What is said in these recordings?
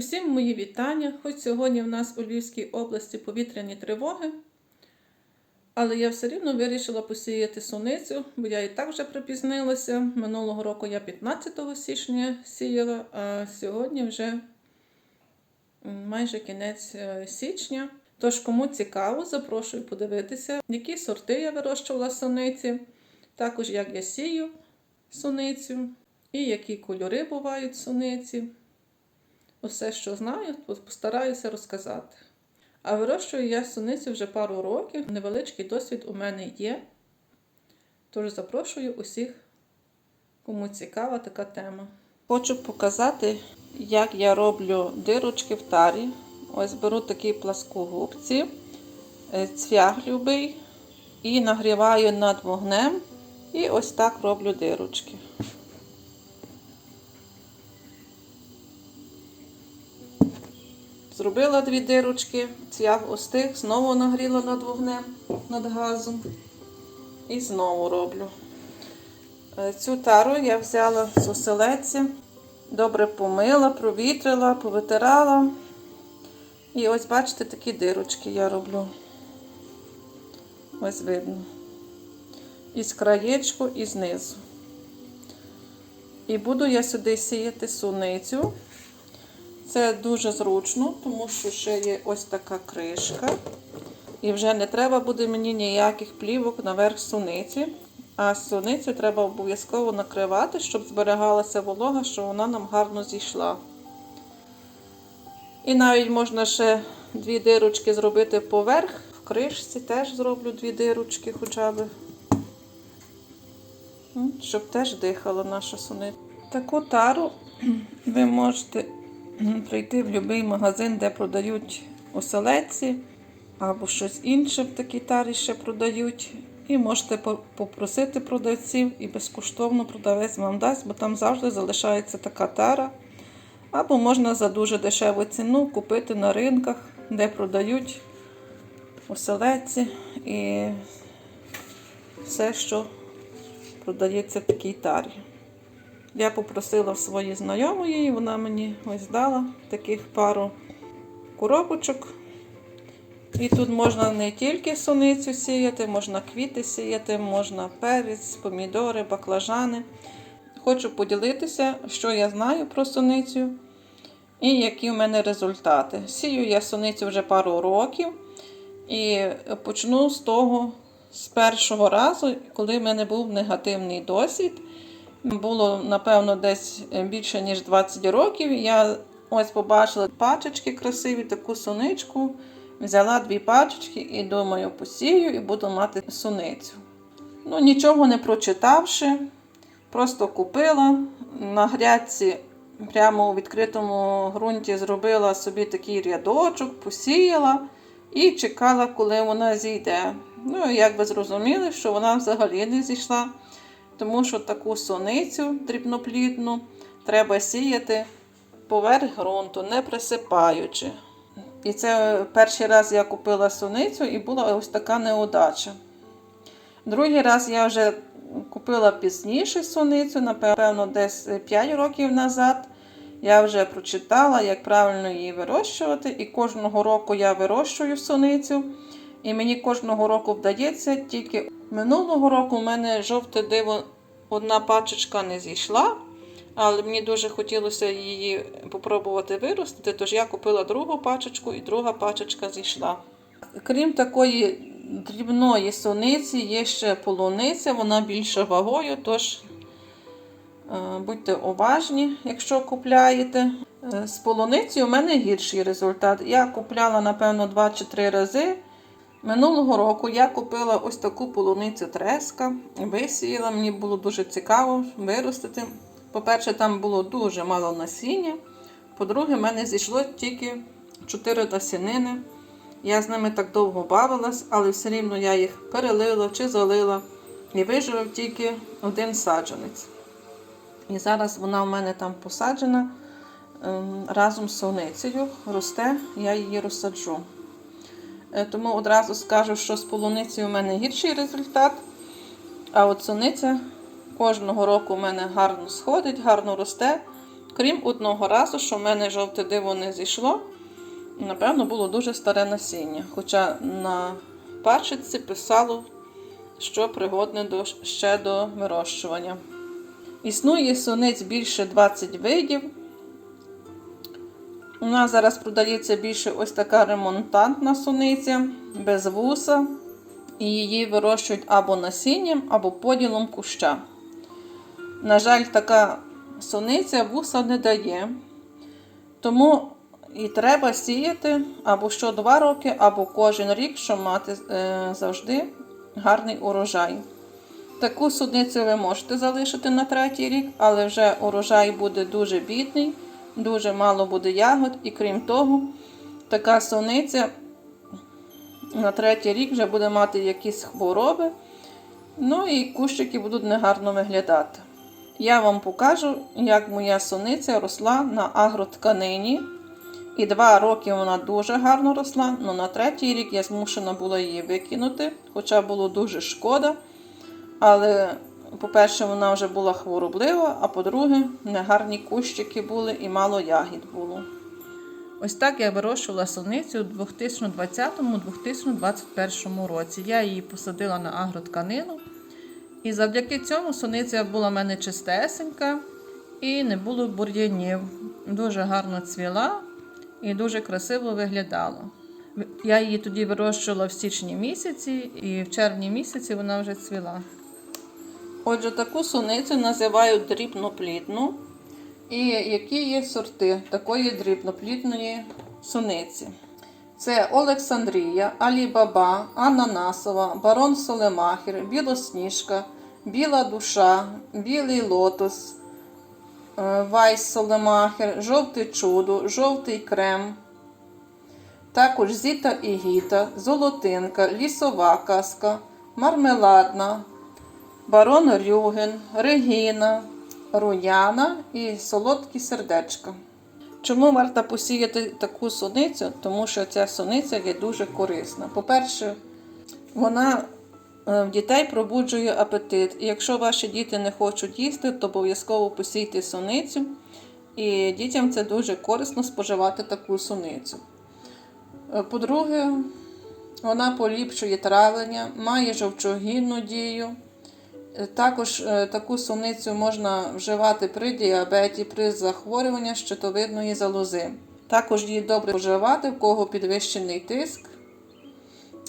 Усім мої вітання. Хоч сьогодні в нас у Львівській області повітряні тривоги, але я все рівно вирішила посіяти суницю, бо я і так вже припізнилася. Минулого року я 15 січня сіяла, а сьогодні вже майже кінець е, січня. Тож, кому цікаво, запрошую подивитися, які сорти я вирощувала суниці, також як я сію суницю і які кольори бувають суниці. Усе, що знаю, постараюся розказати. А вирощую я суницю вже пару років. Невеличкий досвід у мене є. Тож запрошую усіх, кому цікава така тема. Хочу показати, як я роблю дирочки в тарі. Ось беру такі пласкогубці, е, цвях любий і нагріваю над вогнем. І ось так роблю дирочки. Зробила дві дирочки, цвях остиг, знову нагріла над вогнем, над газом. І знову роблю. Е, Цю тару я взяла з оселедця, добре помила, провітрила, повитирала. І ось, бачите, такі дирочки я роблю. Ось видно. І з краєчку, і знизу. І буду я сюди сіяти суницю. Це дуже зручно, тому що ще є ось така кришка. І вже не треба буде мені ніяких плівок наверх суниці. А суницю треба обов'язково накривати, щоб зберігалася волога, щоб вона нам гарно зійшла. І навіть можна ще дві дирочки зробити поверх. В кришці теж зроблю дві дирочки хоча б. Щоб теж дихала наша суниця. Таку тару ви можете прийти в будь-який магазин, де продають оселедці або щось інше в такій тарі ще продають. І можете попросити продавців і безкоштовно продавець вам дасть, бо там завжди залишається така тара. Або можна за дуже дешеву ціну купити на ринках, де продають оселедці і все, що продається в такій тарі. Я попросила в своїй знайомої, і вона мені ось дала таких пару коробочок. І тут можна не тільки суницю сіяти, можна квіти сіяти, можна перець, помідори, баклажани. Хочу поділитися, що я знаю про суницю і які в мене результати. Сію я суницю вже пару років і почну з того, з першого разу, коли в мене був негативний досвід. Було, напевно, десь більше, ніж 20 років. Я ось побачила пачечки красиві, таку суничку. Взяла дві пачечки і думаю, посію і буду мати суницю. Ну, нічого не прочитавши, просто купила на грядці, прямо у відкритому ґрунті зробила собі такий рядочок, посіяла і чекала, коли вона зійде. Ну, як ви зрозуміли, що вона взагалі не зійшла тому що таку соницю дрібноплідну треба сіяти поверх ґрунту, не присипаючи. І це перший раз я купила суницю і була ось така неудача. Другий раз я вже купила пізніше суницю, напевно, десь 5 років назад. Я вже прочитала, як правильно її вирощувати. І кожного року я вирощую суницю. І мені кожного року вдається, тільки минулого року в мене жовте диво, одна пачечка не зійшла, але мені дуже хотілося її попробувати виростити, тож я купила другу пачечку і друга пачечка зійшла. Крім такої дрібної суниці, є ще полуниця, вона більше вагою, тож е, будьте уважні, якщо купляєте. Е, З полуницею у мене гірший результат. Я купляла, напевно, 2 чи 3 рази. Минулого року я купила ось таку полуницю треска, висіяла, мені було дуже цікаво виростити. По-перше, там було дуже мало насіння. По-друге, в мене зійшло тільки 4 насінини. Я з ними так довго бавилась, але все рівно я їх перелила чи залила. І вижив тільки один саджанець. І зараз вона в мене там посаджена ем, разом з соницею, росте, я її розсаджу. Е, Тому одразу скажу, що з полуницею у мене гірший результат. А от суниця кожного року у мене гарно сходить, гарно росте. Крім одного разу, що в мене жовте диво не зійшло, напевно, було дуже старе насіння. Хоча на пачці писало, що пригодне до, ще до вирощування. Існує суниць більше 20 видів. У нас зараз продається більше ось така ремонтантна суниця без вуса. І її вирощують або насінням, або поділом куща. На жаль, така суниця вуса не дає. Тому і треба сіяти або що 2 роки, або кожен рік, щоб мати е, завжди гарний урожай. Таку суницю ви можете залишити на третій рік, але вже урожай буде дуже бідний, дуже мало буде ягод, і крім того, така суниця на третій рік вже буде мати якісь хвороби. Ну і кущики будуть негарно виглядати. Я вам покажу, як моя суниця росла на агротканині. І два роки вона дуже гарно росла, але на третій рік я змушена була її викинути, хоча було дуже шкода. Але, по-перше, вона вже була хвороблива, а по-друге, негарні кущики були і мало ягід було. Ось так я вирощувала суницю у 2020-2021 році. Я її посадила на агротканину. І завдяки цьому суниця була в мене чистесенька і не було бур'янів. Дуже гарно цвіла і дуже красиво виглядала. Я її тоді вирощувала в січні місяці, і в червні місяці вона вже цвіла. Отже, таку суницю називають дрібноплідну. І які є сорти такої дрібноплідної суниці? Це Олександрія, Алібаба, Ананасова, Барон Солемахер, Білосніжка, Біла душа, Білий лотос, е, Вайс Солемахер, Жовте чудо, Жовтий крем. Також Зіта і Гіта, Золотинка, Лісова казка, Мармеладна, Барон Рюген, Регіна, Руяна і солодкі сердечка. Чому варто посіяти таку суницю? Тому що ця суниця є дуже корисна. По-перше, вона е, в дітей пробуджує апетит. І якщо ваші діти не хочуть їсти, то обов'язково посійте суницю. І дітям це дуже корисно споживати таку суницю. Е, По-друге, вона поліпшує травлення, має жовчогінну дію. Е, Також е, таку суницю можна вживати при діабеті, при захворюванні щитовидної залози. Також її добре вживати, в кого підвищений тиск,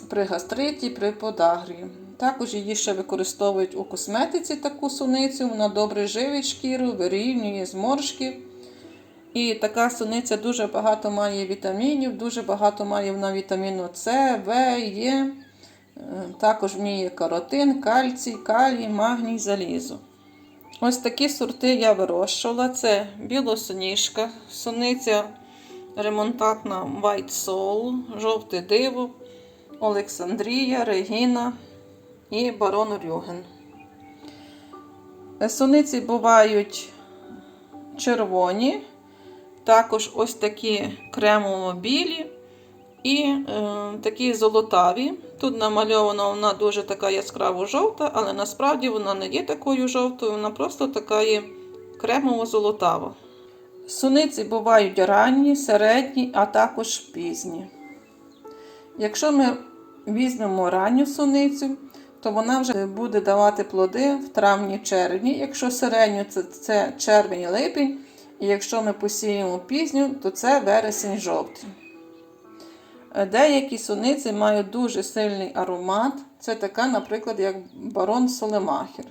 при гастриті, при подагрі. Також її ще використовують у косметиці таку суницю, вона добре живить шкіру, вирівнює зморшки. І така суниця дуже багато має вітамінів, дуже багато має вона вітаміну С, В, Е. Також в ній є каротин, кальцій, калій, магній, залізо. Ось такі сорти я вирощувала. Це білосоніжка, суниця ремонтатна White Soul, жовте диво, Олександрія, Регіна і Барон Рюген. Суниці бувають червоні, також ось такі кремово-білі і е, такі золотаві. Тут намальована вона дуже така яскраво жовта, але насправді вона не є такою жовтою, вона просто така є кремово-золотава. Суниці бувають ранні, середні, а також пізні. Якщо ми візьмемо ранню суницю, то вона вже буде давати плоди в травні-червні. Якщо середню, це, це червень-липень. І якщо ми посіємо пізню, то це вересень-жовтень. Деякі суниці мають дуже сильний аромат. Це така, наприклад, як барон Солемахер.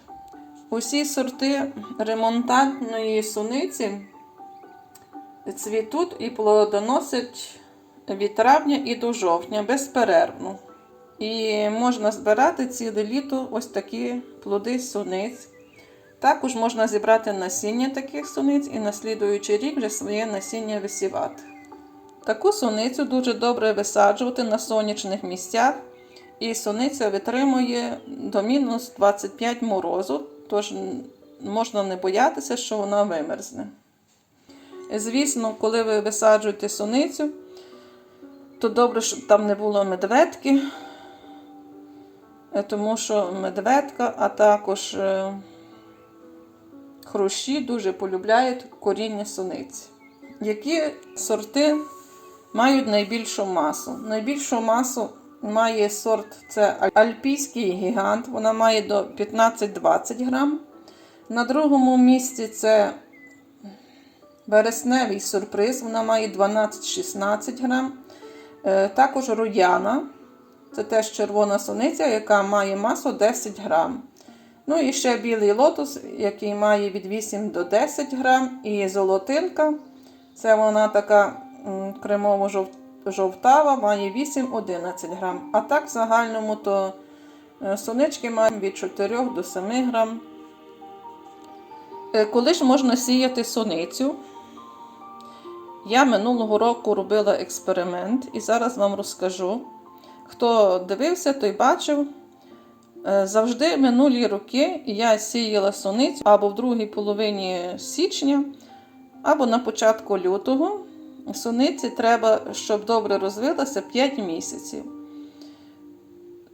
Усі сорти ремонтантної суниці цвітуть і плодоносять від травня і до жовтня безперервно. І можна збирати ціле літо ось такі плоди суниць. Також можна зібрати насіння таких суниць і на слідуючий рік вже своє насіння висівати. Таку суницю дуже добре висаджувати на сонячних місцях, і суниця витримує до мінус 25 морозу, тож можна не боятися, що вона вимерзне. Звісно, коли ви висаджуєте суницю, то добре, щоб там не було медведки, е, тому що медведка, а також е, хрущі дуже полюбляють коріння суниці. Які сорти мають найбільшу масу? Найбільшу масу має сорт це альпійський гігант, вона має до 15-20 грам. На другому місці це вересневий сюрприз, вона має 12-16 грам. Е, Також рояна, це теж червона суниця, яка має масу 10 грам. Ну і ще білий лотос, який має від 8 до 10 грам. І золотинка, це вона така м, кремово-жовтава, має 8-11 грам. А так в загальному то е, сонички мають від 4 до 7 грам. Е, Коли ж можна сіяти суницю? Я минулого року робила експеримент і зараз вам розкажу. Хто дивився, той бачив. Е, Завжди минулі роки я сіяла суницю або в другій половині січня, або на початку лютого. Суниці треба, щоб добре розвилася 5 місяців.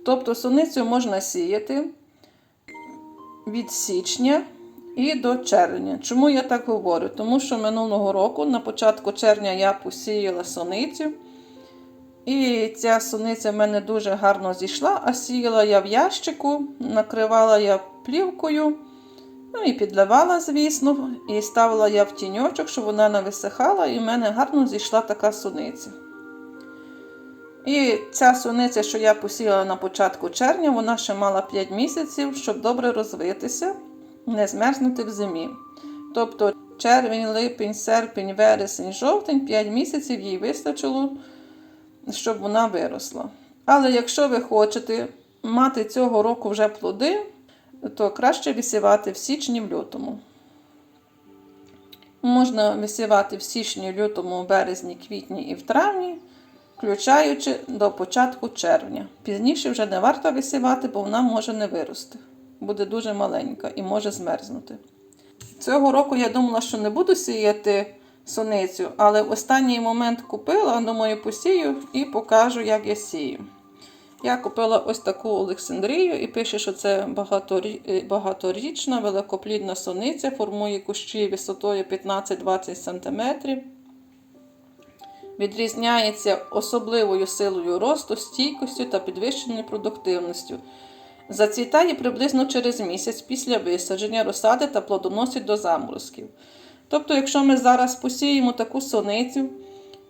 Тобто суницю можна сіяти від січня і до червня. Чому я так говорю? Тому що минулого року, на початку червня, я посіяла суницю. І ця суниця в мене дуже гарно зійшла, а сіяла я в ящику, накривала я плівкою, ну і підливала, звісно, і ставила я в тіньочок, щоб вона не висихала, і в мене гарно зійшла така суниця. І ця суниця, що я посіяла на початку червня, вона ще мала 5 місяців, щоб добре розвитися, не змерзнути в зимі. Тобто червень, липень, серпень, вересень, жовтень 5 місяців їй вистачило щоб вона виросла. Але якщо ви хочете мати цього року вже плоди, то краще висівати в січні в лютому. Можна висівати в січні, лютому, березні, квітні і в травні, включаючи до початку червня. Пізніше вже не варто висівати, бо вона може не вирости. Буде дуже маленька і може змерзнути. Цього року я думала, що не буду сіяти суницю, але в останній момент купила, думаю, посію і покажу, як я сію. Я купила ось таку Олександрію і пише, що це багаторічна великоплідна суниця, формує кущі висотою 15-20 см. Відрізняється особливою силою росту, стійкостю та підвищеною продуктивністю. Зацвітає приблизно через місяць після висадження розсади та плодоносить до заморозків. Тобто, якщо ми зараз посіємо таку соницю,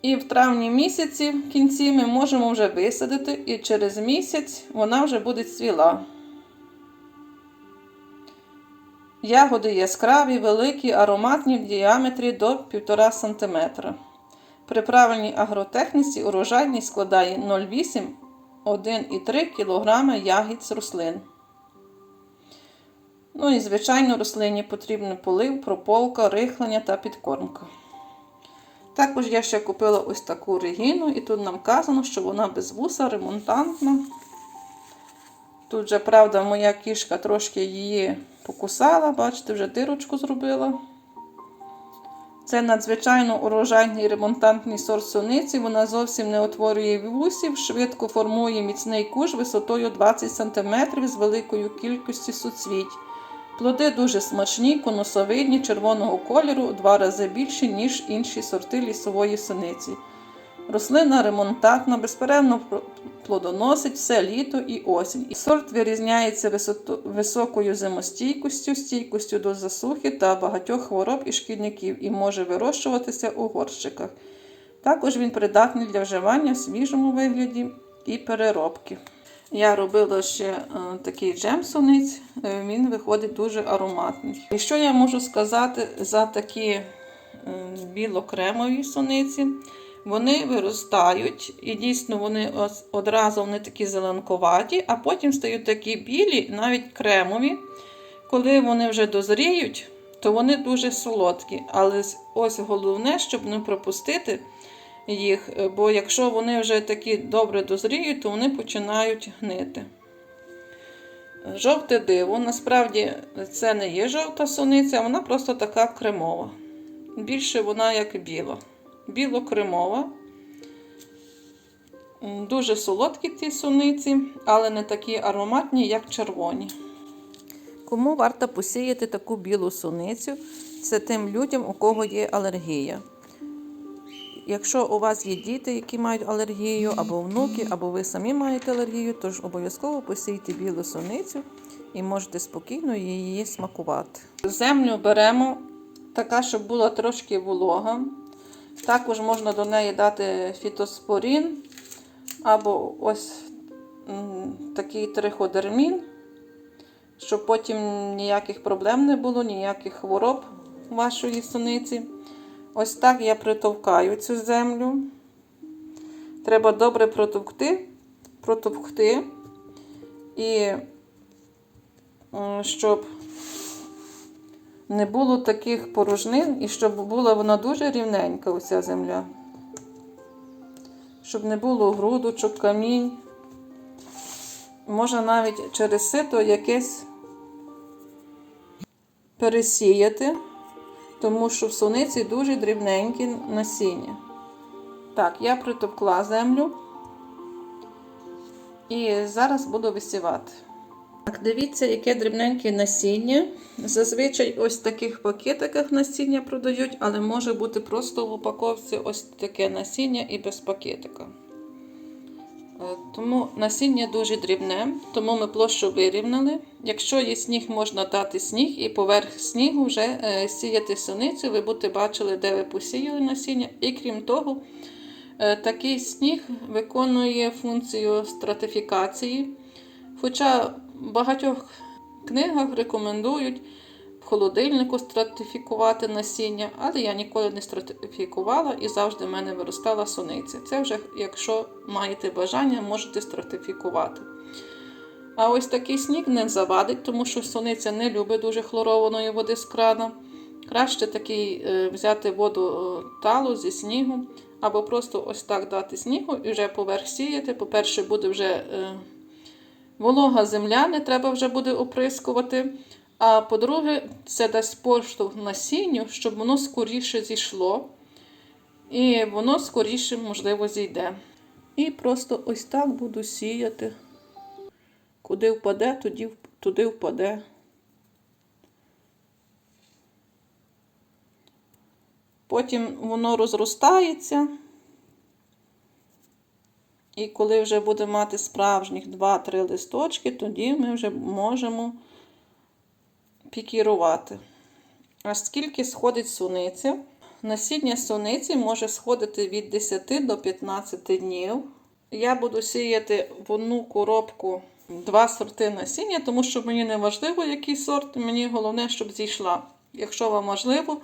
і в травні місяці в кінці ми можемо вже висадити, і через місяць вона вже буде цвіла. Ягоди яскраві, великі, ароматні в діаметрі до 1,5 см. При правильній агротехніці урожайність складає 0,8-1,3 кг ягід з рослин. Ну і, звичайно, рослині потрібен полив, прополка, рихлення та підкормка. Також я ще купила ось таку регіну, і тут нам вказано, що вона без вуса, ремонтантна. Тут же, правда, моя кішка трошки її покусала, бачите, вже дирочку зробила. Це надзвичайно урожайний ремонтантний сорт суниці. Вона зовсім не утворює вусів, швидко формує міцний куш висотою 20 см з великою кількістю суцвіть. Плоди дуже смачні, конусовидні, червоного кольору, два рази більші, ніж інші сорти лісової суниці. Рослина ремонтантна, безперервно плодоносить все літо і осінь. Сорт вирізняється високою зимостійкістю, стійкістю до засухи та багатьох хвороб і шкідників і може вирощуватися у горщиках. Також він придатний для вживання в свіжому вигляді і переробки. Я робила ще е, такий джем суниць, е, він виходить дуже ароматний. І що я можу сказати за такі е, білокремові суниці? Вони виростають, і дійсно вони одразу вони такі зеленкуваті, а потім стають такі білі, навіть кремові. Коли вони вже дозріють, то вони дуже солодкі. Але ось головне, щоб не пропустити їх, е, бо якщо вони вже такі добре дозріють, то вони починають гнити. Жовте диво, насправді це не є жовта суниця, вона просто така кремова. Більше вона як біла. Біло-кремова. Дуже солодкі ці суниці, але не такі ароматні, як червоні. Кому варто посіяти таку білу суницю? Це тим людям, у кого є алергія. Якщо у вас є діти, які мають алергію, або внуки, або ви самі маєте алергію, тож обов'язково посійте білу суницю і можете спокійно її смакувати. Землю беремо така, щоб була трошки волога. Також можна до неї дати фітоспорін або ось такий триходермін, щоб потім ніяких проблем не було, ніяких хвороб вашої суниці. Ось так я притовкаю цю землю. Треба добре протовкти, протовкти, і щоб не було таких порожнин і щоб була вона дуже рівненька, оця земля. Щоб не було грудочок, камінь. Можна навіть через сито якесь пересіяти, тому що в суниці дуже дрібненькі насіння. Так, я притовкла землю і зараз буду висівати. Так, дивіться, яке дрібненьке насіння. Зазвичай ось в таких пакетиках насіння продають, але може бути просто в упаковці ось таке насіння і без пакетика. Е, Тому насіння дуже дрібне, тому ми площу вирівняли. Якщо є сніг, можна дати сніг і поверх снігу вже е, сіяти суницю. Ви будете бачили, де ви посіяли насіння. І крім того, е, такий сніг виконує функцію стратифікації. Хоча в багатьох книгах рекомендують холодильнику стратифікувати насіння, але я ніколи не стратифікувала і завжди в мене виростала суниця. Це вже, якщо маєте бажання, можете стратифікувати. А ось такий сніг не завадить, тому що суниця не любить дуже хлорованої води з крана. Краще такий е, взяти воду е, талу зі снігу, або просто ось так дати снігу і вже поверх сіяти. По-перше, буде вже. Е, Волога земля не треба вже буде оприскувати. А по-друге, це дасть поштовх насінню, щоб воно скоріше зійшло. І воно скоріше, можливо, зійде. І просто ось так буду сіяти. Куди впаде, тоді, туди впаде. Потім воно розростається. І коли вже буде мати справжніх 2-3 листочки, тоді ми вже можемо пікірувати. А скільки сходить суниця? Насіння суниці може сходити від 10 до 15 днів. Я буду сіяти в одну коробку два сорти насіння, тому що мені не важливо, який сорт, мені головне, щоб зійшла. Якщо вам важливо,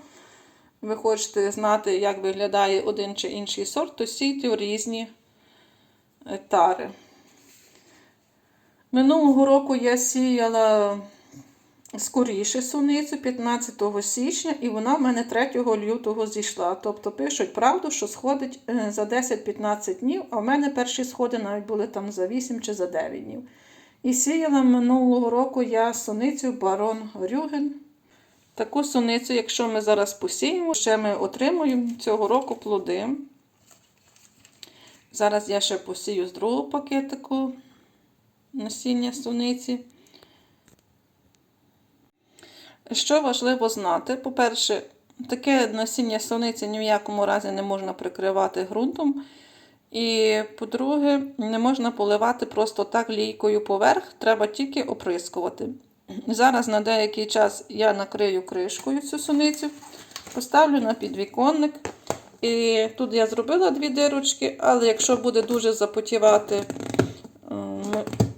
ви хочете знати, як виглядає один чи інший сорт, то сійте в різні тари. Минулого року я сіяла скоріше суницю 15 січня, і вона в мене 3 лютого зійшла. Тобто пишуть правду, що сходить е, за 10-15 днів, а в мене перші сходи навіть були там за 8 чи за 9 днів. І сіяла минулого року я суницю барон Рюген. Таку суницю, якщо ми зараз посіємо, ще ми отримуємо цього року плоди. Зараз я ще посію з другого пакетику насіння суниці. Що важливо знати, по-перше, таке насіння суниці ні в якому разі не можна прикривати ґрунтом. І, по-друге, не можна поливати просто так лійкою поверх, треба тільки оприскувати. Зараз на деякий час я накрию кришкою цю суницю, поставлю на підвіконник. І тут я зробила дві дирочки, але якщо буде дуже запотівати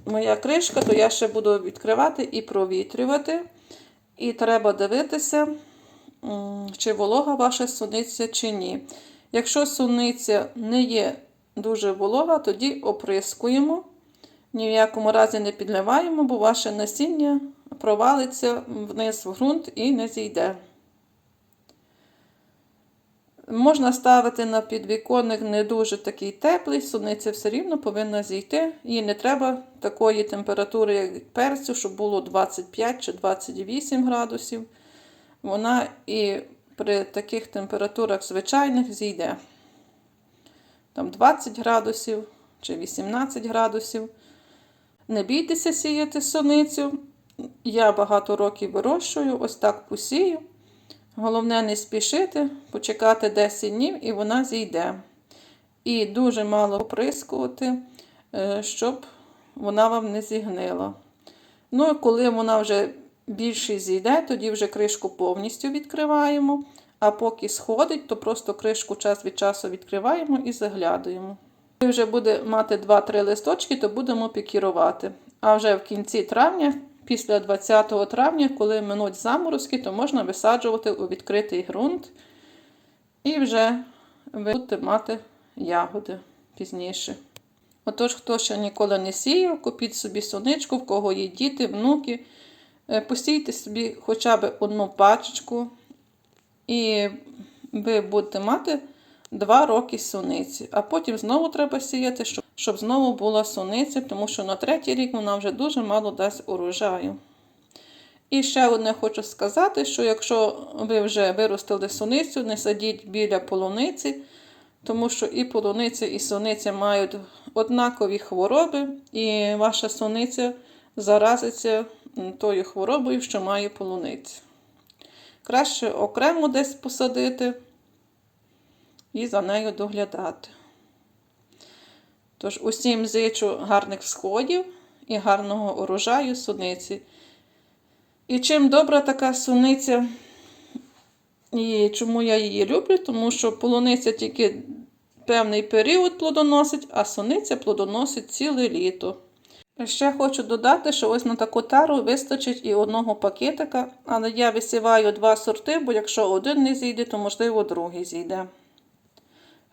моя кришка, то я ще буду відкривати і провітрювати. І треба дивитися, чи волога ваша суниця, чи ні. Якщо суниця не є дуже волога, тоді оприскуємо. Ні в якому разі не підливаємо, бо ваше насіння провалиться вниз в ґрунт і не зійде. Можна ставити на підвіконник не дуже такий теплий, суниця все рівно повинна зійти. Їй не треба такої температури, як перцю, щоб було 25 чи 28 градусів. Вона і при таких температурах звичайних зійде. Там 20 градусів чи 18 градусів. Не бійтеся сіяти суницю. я багато років вирощую, ось так посію. Головне не спішити, почекати 10 днів і вона зійде. І дуже мало оприскувати, е, щоб вона вам не зігнила. Ну, і коли вона вже більше зійде, тоді вже кришку повністю відкриваємо. А поки сходить, то просто кришку час від часу відкриваємо і заглядуємо. Коли вже буде мати 2-3 листочки, то будемо пікірувати. А вже в кінці травня, після 20 травня, коли минуть заморозки, то можна висаджувати у відкритий ґрунт. І вже ви будете мати ягоди пізніше. Отож, хто ще ніколи не сіяв, купіть собі соничку, в кого є діти, внуки. Е, Посійте собі хоча б одну пачечку, і ви будете мати 2 роки суниці. А потім знову треба сіяти, щоб, щоб знову була суниця, тому що на третій рік вона вже дуже мало дасть урожаю. І ще одне хочу сказати, що якщо ви вже виростили суницю, не садіть біля полуниці, тому що і полуниця, і суниця мають однакові хвороби, і ваша суниця заразиться тою хворобою, що має полуниця. Краще окремо десь посадити і за нею доглядати. Тож усім зичу гарних всходів і гарного урожаю суниці. І чим добра така суниця, і чому я її люблю? Тому що полуниця тільки певний період плодоносить, а суниця плодоносить ціле літо. Ще хочу додати, що ось на таку тару вистачить і одного пакетика, але я висіваю два сорти, бо якщо один не зійде, то можливо другий зійде.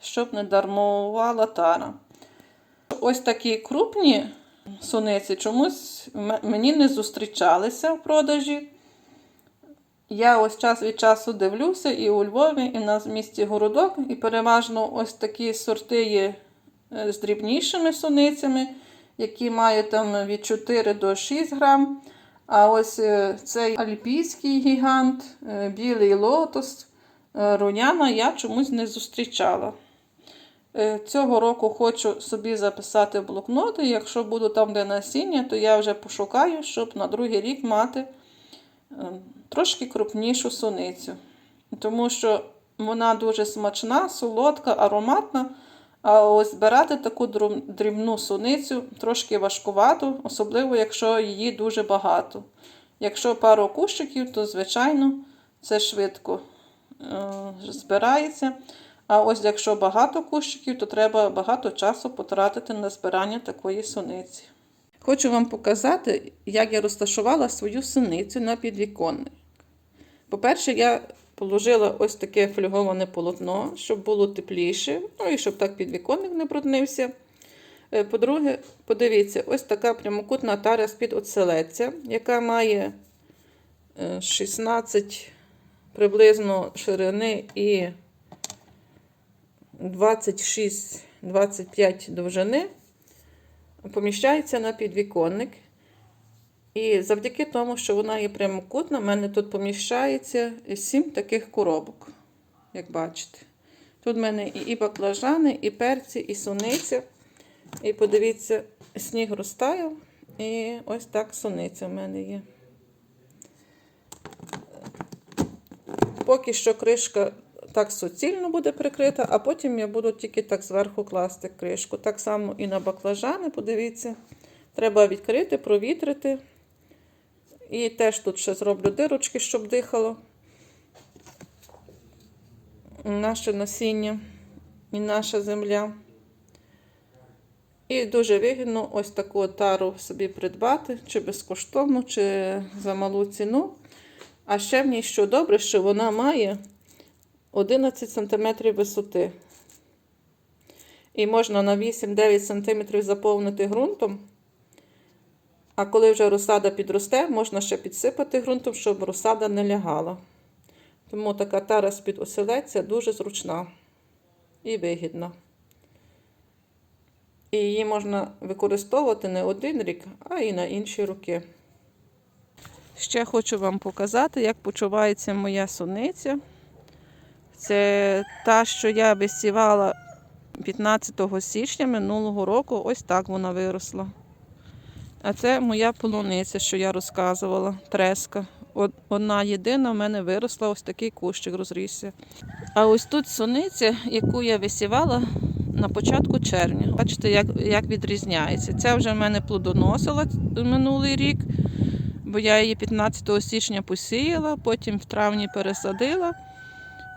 Щоб не дармувала тара. Ось такі крупні суниці чомусь мені не зустрічалися в продажі. Я ось час від часу дивлюся і у Львові, і на місті Городок, і переважно ось такі сорти є е, з дрібнішими суницями, які мають там від 4 до 6 грам. А ось е, цей альпійський гігант, е, білий лотос, руняна я чомусь не зустрічала. Е, Цього року хочу собі записати блокноти. Якщо буду там, де насіння, то я вже пошукаю, щоб на другий рік мати е, трошки крупнішу суницю. Тому що вона дуже смачна, солодка, ароматна. А ось збирати таку дрібну суницю трошки важкувато, особливо якщо її дуже багато. Якщо пару кущиків, то звичайно це швидко е, збирається. А ось якщо багато кущиків, то треба багато часу потратити на збирання такої суниці. Хочу вам показати, як я розташувала свою суницю на підвіконник. По-перше, я положила ось таке фольговане полотно, щоб було тепліше, ну і щоб так підвіконник не бруднився. Е, По-друге, подивіться, ось така прямокутна тара з-під оцелеця, яка має е, 16 приблизно ширини і 26-25 довжини, поміщається на підвіконник. І завдяки тому, що вона є прямокутна, в мене тут поміщається 7 таких коробок, як бачите. Тут в мене і, баклажани, і перці, і суниця. І подивіться, сніг розтаяв, і ось так суниця в мене є. Поки що кришка так суцільно буде прикрита, а потім я буду тільки так зверху класти кришку. Так само і на баклажани, подивіться. Треба відкрити, провітрити. І теж тут ще зроблю дирочки, щоб дихало наше насіння і наша земля. І дуже вигідно ось таку тару собі придбати, чи безкоштовно, чи за малу ціну. А ще в ній що добре, що вона має 11 см висоти. І можна на 8-9 см заповнити ґрунтом. А коли вже розсада підросте, можна ще підсипати ґрунтом, щоб розсада не лягала. Тому така тара з-під оселедця дуже зручна і вигідна. І її можна використовувати не один рік, а і на інші роки. Ще хочу вам показати, як почувається моя суниця. Це та, що я висівала 15 січня минулого року. Ось так вона виросла. А це моя полуниця, що я розказувала, треска. Од- Одна єдина в мене виросла, ось такий кущик розрісся. А ось тут суниця, яку я висівала на початку червня. Бачите, як, як відрізняється. Ця вже в мене плодоносила минулий рік, бо я її 15 січня посіяла, потім в травні пересадила.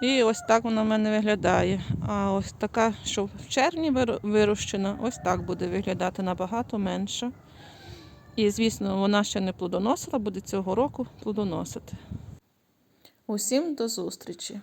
І ось так вона в мене виглядає. А ось така, що в червні вирощена, ось так буде виглядати набагато менше. І, звісно, вона ще не плодоносила, буде цього року плодоносити. Усім до зустрічі!